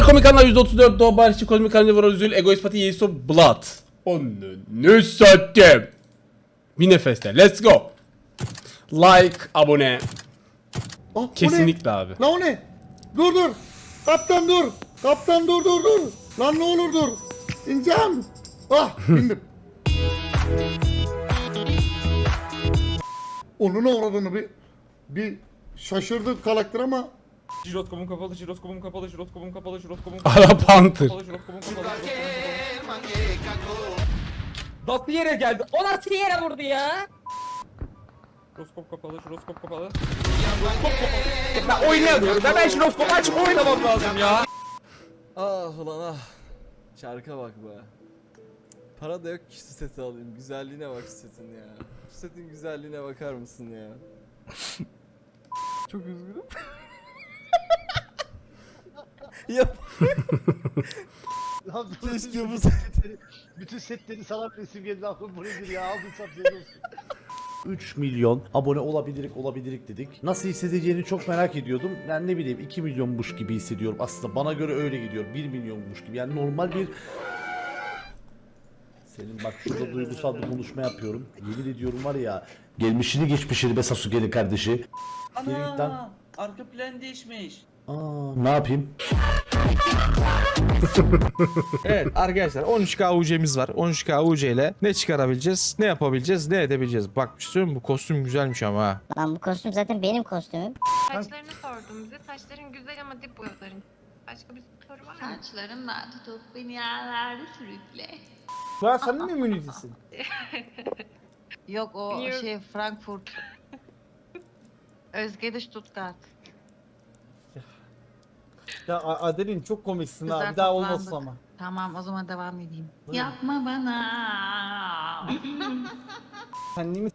Merhabalar komik kanallar 134 Doğu Barışçı Kozmik Karnivora Üzül Egoist Pati Yeiso Blood Onu ne sattım Bir nefeste let's go Like abone Ah, o ne? Kesinlikle abi Lan o ne? Dur dur. Kaptan dur. Kaptan dur dur dur. Lan ne olur dur. İneceğim. Ah bindim. Onun uğradığını bir bir şaşırdı karakter ama Jiroskopum kapalı, jiroskopum kapalı, jiroskopum kapalı, jiroskopum Ara Panther kapalı, jiroskopum kapalı, jiroskopum kapalı. Nasıl yere geldi? O nasıl yere vurdu ya? Jiroskop kapalı, jiroskop kapalı. Jiroskop kapalı. Ben oynayamıyorum. Ben, ben jiroskopu açıp oynamam lazım ya. Ah ulan ah. Çarka bak be. Para da yok ki şu seti alayım. Güzelliğine bak şu setin ya. Şu setin güzelliğine bakar mısın ya? Çok üzgünüm. Yap. Lan Keşke bu setleri, bütün setleri sana resim geldi aklım bu nedir ya aldıysam senin olsun. 3 milyon abone olabilirik olabilirik dedik. Nasıl hissedeceğini çok merak ediyordum. Yani ne bileyim 2 milyonmuş gibi hissediyorum. Aslında bana göre öyle gidiyor. 1 milyonmuş gibi. Yani normal bir senin bak şurada duygusal bir konuşma yapıyorum. Yemin ediyorum var ya gelmişini geçmişini be Sasuke'nin kardeşi. Gerçekten- Ana arka plan değişmiş. Aa, ne yapayım? Evet arkadaşlar 13K UC'miz var. 13K UC ile ne çıkarabileceğiz, ne yapabileceğiz, ne edebileceğiz. Bak bir şey söyleyeyim mi? bu kostüm güzelmiş ama ha. Lan bu kostüm zaten benim kostümüm. Saçlarını sordum bize. Saçların güzel ama dip boyaların. Başka bir soru var mı? Saçlarımla tutup beni yerlerde sürükle. Lan sen mi immunitesin? Yok o Biliyorum. şey Frankfurt. Özge de Stuttgart. Ya A- Adelin çok komiksin ha. Güzel Bir daha toplandık. olmasın ama. Tamam o zaman devam edeyim. Buyurun. Yapma bana. Kendimi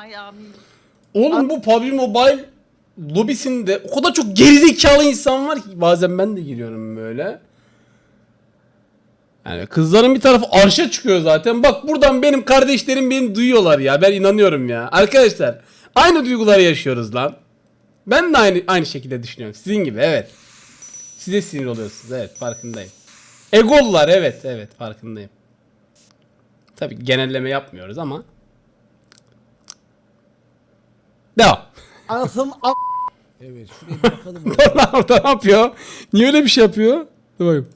Ay amin. Oğlum bu PUBG Mobile lobisinde o kadar çok gerizekalı insan var ki bazen ben de giriyorum böyle. Yani kızların bir tarafı arşa çıkıyor zaten. Bak buradan benim kardeşlerim beni duyuyorlar ya. Ben inanıyorum ya. Arkadaşlar aynı duyguları yaşıyoruz lan. Ben de aynı aynı şekilde düşünüyorum. Sizin gibi evet. Size sinir oluyorsunuz evet farkındayım. Egolular evet evet farkındayım. Tabii genelleme yapmıyoruz ama. Devam. anasının a- Lan orada ne yapıyor? Niye öyle bir şey yapıyor? Dur bakayım.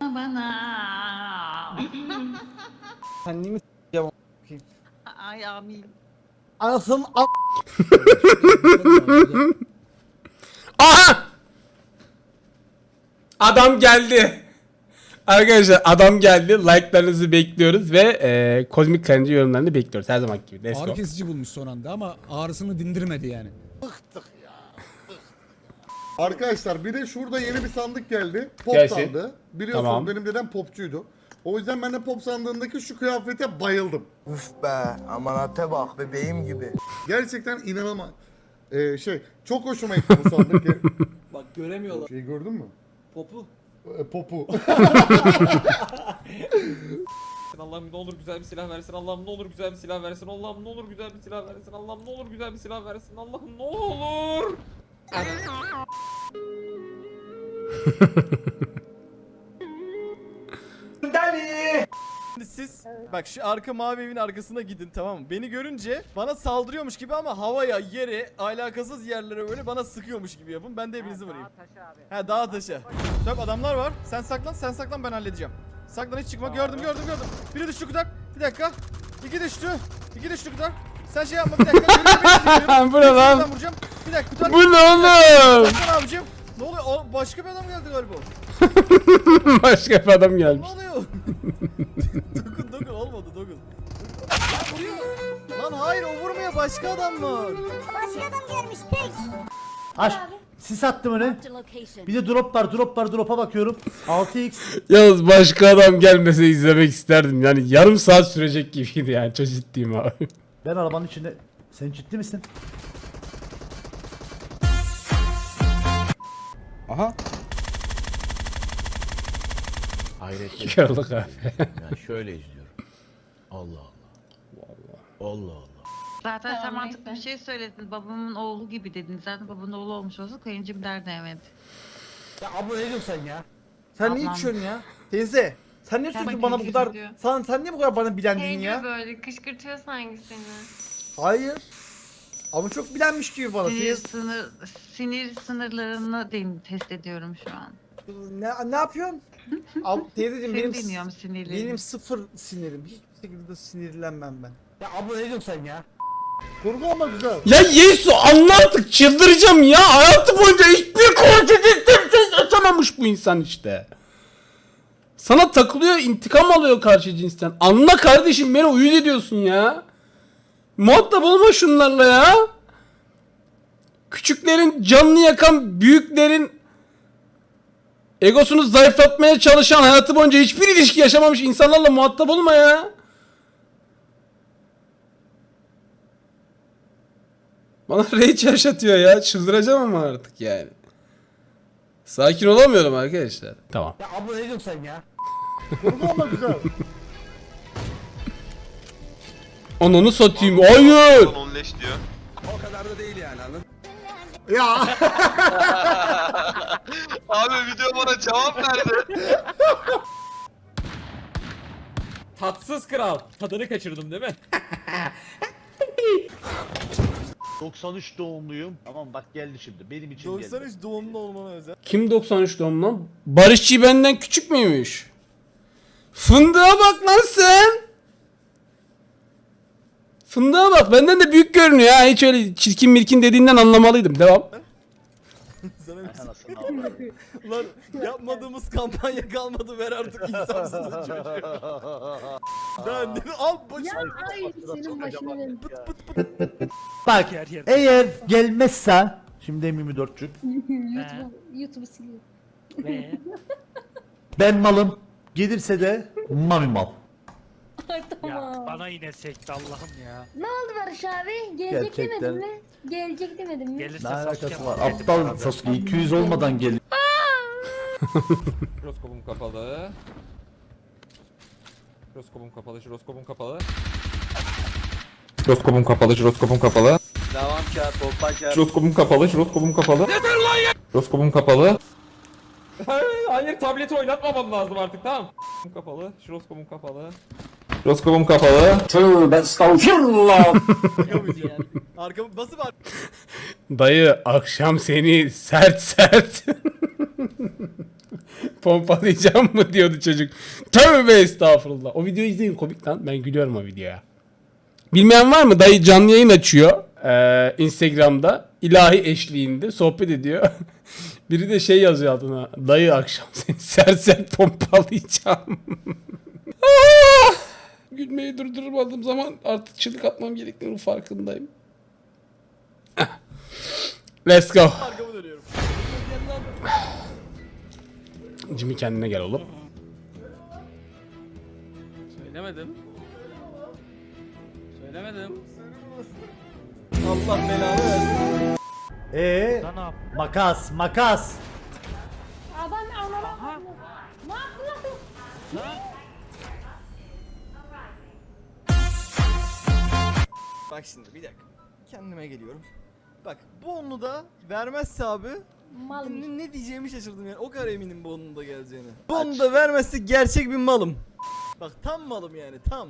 Bana. kendimi Ay amin. anasının a- Aha! Adam geldi. Arkadaşlar adam geldi. Like'larınızı bekliyoruz ve e, kozmik karınca yorumlarını bekliyoruz. Her zaman gibi. Let's Ağrı go. kesici bulmuş son anda ama ağrısını dindirmedi yani. arkadaşlar bir de şurada yeni bir sandık geldi. Pop Gelsin. sandığı. Biliyorsunuz Tamam. benim dedem popçuydu. O yüzden ben de pop sandığındaki şu kıyafete bayıldım. Uf be amanate bak bebeğim gibi. Gerçekten inanılmaz. Ee, şey çok hoşuma gitti bu sandık. Bak göremiyorlar. şey gördün mü? Popu. Ee, popu. Allah'ım ne olur güzel bir silah versin. Allah'ım ne olur güzel bir silah versin. Allah'ım ne olur güzel bir silah versin. Allah'ım ne olur güzel bir silah versin. Allah'ım ne olur. Şimdi siz bak şu arka mavi evin arkasına gidin tamam mı? Beni görünce bana saldırıyormuş gibi ama havaya, yere, alakasız yerlere böyle bana sıkıyormuş gibi yapın. Ben de hepinizi vurayım. He dağa taşa. Tamam adamlar var. Sen saklan, sen saklan ben halledeceğim. Saklan hiç çıkma. Gördüm, gördüm, gördüm. Biri düştü kudak. Bir dakika. İki düştü. İki düştü kudak. Sen şey yapma bir dakika. Geliyorum, beni izliyorum. Bu ne lan? Ben vuracağım. Bir dakika kudak. Bu ne oğlum? Saklan abicim. Ne oluyor? O, başka bir adam geldi galiba. Başka bir adam gelmiş. Ne oluyor? Dokun dokun olmadı dokun. Lan vuruyor. Lan hayır o vurmuyor başka adam var. Başka adam gelmiş tek. Aç. Sis attım öne. Bir de drop var drop var drop'a bakıyorum. 6x. Yalnız başka adam gelmese izlemek isterdim. Yani yarım saat sürecek gibiydi yani. Çok ciddiyim abi. Ben arabanın içinde. Sen ciddi misin? Aha. Hayret Yarılık abi. ya şöyle izliyorum. Allah Allah. Allah Allah. Zaten sen mantıklı bir şey söyledin. Babamın oğlu gibi dedin. Zaten babanın oğlu olmuş olsa kayıncım derdi evet. Ya abla ne diyorsun sen ya? Sen ne Ablam. içiyorsun ya? Teyze. Sen ne sürekli bana bu bakayım kadar... diyor. Sen, sen niye bu kadar bana bilendin gibi ya? böyle kışkırtıyor sanki seni. Hayır. Ama çok bilenmiş gibi bana. Sinir, Teyze, sınır, sinir sınırlarını din- test ediyorum şu an. ne, ne yapıyorsun? Ab, teyzeciğim benim, dinliyorum sinirlerini. benim sıfır sinirim. Hiçbir şekilde sinirlenmem ben. Ya abla ne diyorsun sen ya? Kurgu ama güzel. Ya Yesu anla artık çıldıracağım ya. Hayatı boyunca hiçbir konuşacak şey yaşamamış bu insan işte. Sana takılıyor intikam alıyor karşı cinsten. Anla kardeşim beni uyuz ediyorsun ya. Muhatap olma şunlarla ya. Küçüklerin canını yakan büyüklerin egosunu zayıflatmaya çalışan hayatı boyunca hiçbir ilişki yaşamamış insanlarla muhatap olma ya. Bana rage yaşatıyor ya. Çıldıracağım ama artık yani. Sakin olamıyorum arkadaşlar. Tamam. Ya abla ne diyorsun sen ya? Kurgu ama güzel. Ananı satayım. Hayır. Ya Abi video bana cevap verdi. Tatsız kral. Tadını kaçırdım değil mi? 93 doğumluyum. Tamam bak geldi şimdi. Benim için geldi. 93 doğumlu olmana özel. Kim 93 doğumlu? Barışçı benden küçük müymüş? Fındığa bak lan sen. Fındığa bak benden de büyük görünüyor ha. Hiç öyle çirkin mirkin dediğinden anlamalıydım. Devam. Sana bir şey- Anasını avradım. Lan yapmadığımız kampanya kalmadı ver artık insansızın çocuğu. Ben al başım. Ay senin başına Bak eğer gelmezse şimdi M24'cük YouTube'u siliyor. ben malım gelirse de mami mal. tamam. Bana yine sekti Allah'ım ya. Ne oldu Barış abi? Gelecek Gerçekten. demedin mi? Gelecek demedin mi? Ne alakası var? Aptal Sasuke 200 olmadan geliyor. Jiroskopum kapalı. Jiroskopum kapalı, jiroskopum kapalı. Jiroskopum kapalı, jiroskopum kapalı. Devam kağıt, topla kağıt. Jiroskopum kapalı, jiroskopum kapalı. Yeter lan ya! Jiroskopum kapalı. Hayır, tableti oynatmamam lazım artık tamam. Kapalı, jiroskopum kapalı. Jiroskopum kapalı. Bakamayacağım. Arkamı basıp Dayı akşam seni sert sert pompalayacağım mı diyordu çocuk. Tövbe estağfurullah. O videoyu izleyin komik lan. Ben gülüyorum o videoya. Bilmeyen var mı? Dayı canlı yayın açıyor. Ee, Instagram'da ilahi eşliğinde sohbet ediyor. Biri de şey yazıyor altına. Dayı akşam seni sert sert pompalayacağım. Gülmeyi durdurmadığım zaman artık çığlık atmam gerektiğinin farkındayım. Let's go. arkamı dönüyorum. Jimmy kendine gel oğlum. Söylemedim. Söylemedim. Allah belanı versin. Ee makas makas. Adam anlamadım. Ne yaptın lan? Bak şimdi bir dakika. Kendime geliyorum. Bak bu onu da vermezse abi Mal ne, ne diyeceğimi şaşırdım yani. O kadar eminim bu onun da geleceğine. Bu onu da vermezse gerçek bir malım. Bak tam malım yani tam.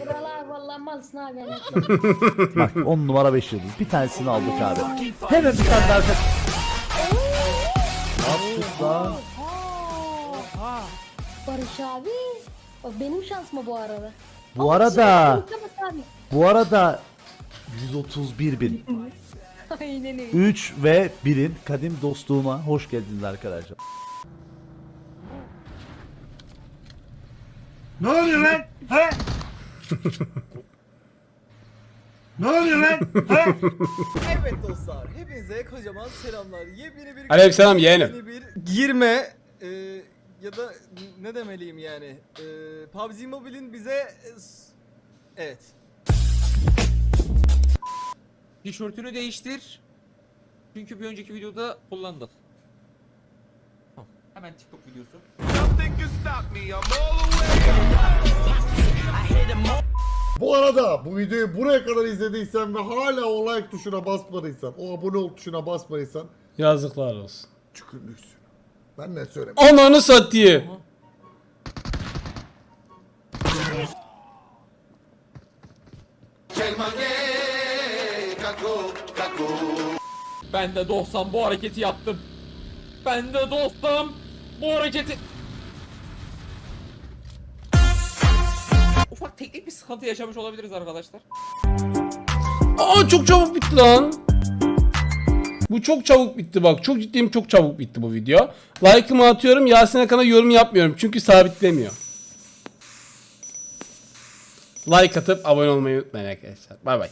Buralar vallahi malsın abi. Yani. Bak 10 numara 5 yıldız. Bir tanesini aldık abi. Hemen bir tane daha. Yaptık lan. Barış abi. O benim şansıma bu arada. Bu arada Kapat abi. bu arada 131 bin. Aynen öyle. 3 ve 1'in kadim dostluğuma hoş geldiniz arkadaşlar. ne oluyor lan? He? ne oluyor lan? He? Evet dostlar hepinize kocaman selamlar. Yepyeni bir Aleykümselam yeğenim. yepyeni bir girme e, ya da ne demeliyim yani. E, PUBG Mobile'in bize e, evet. Tişörtünü değiştir. Çünkü bir önceki videoda kullandık. Tamam. Hemen TikTok videosu. Bu arada bu videoyu buraya kadar izlediysen ve hala o like tuşuna basmadıysan, o abone ol tuşuna basmadıysan Yazıklar olsun. Çükürlüksün. Ben ne söyleyeyim? Ananı satayım. Ben de dostum bu hareketi yaptım. Ben de dostum bu hareketi... Ufak teknik bir sıkıntı yaşamış olabiliriz arkadaşlar. Aa çok çabuk bitti lan. Bu çok çabuk bitti bak. Çok ciddiyim çok çabuk bitti bu video. Like'ımı atıyorum. Yasin Akan'a yorum yapmıyorum. Çünkü sabitlemiyor. Like atıp abone olmayı unutmayın arkadaşlar. Bay bay.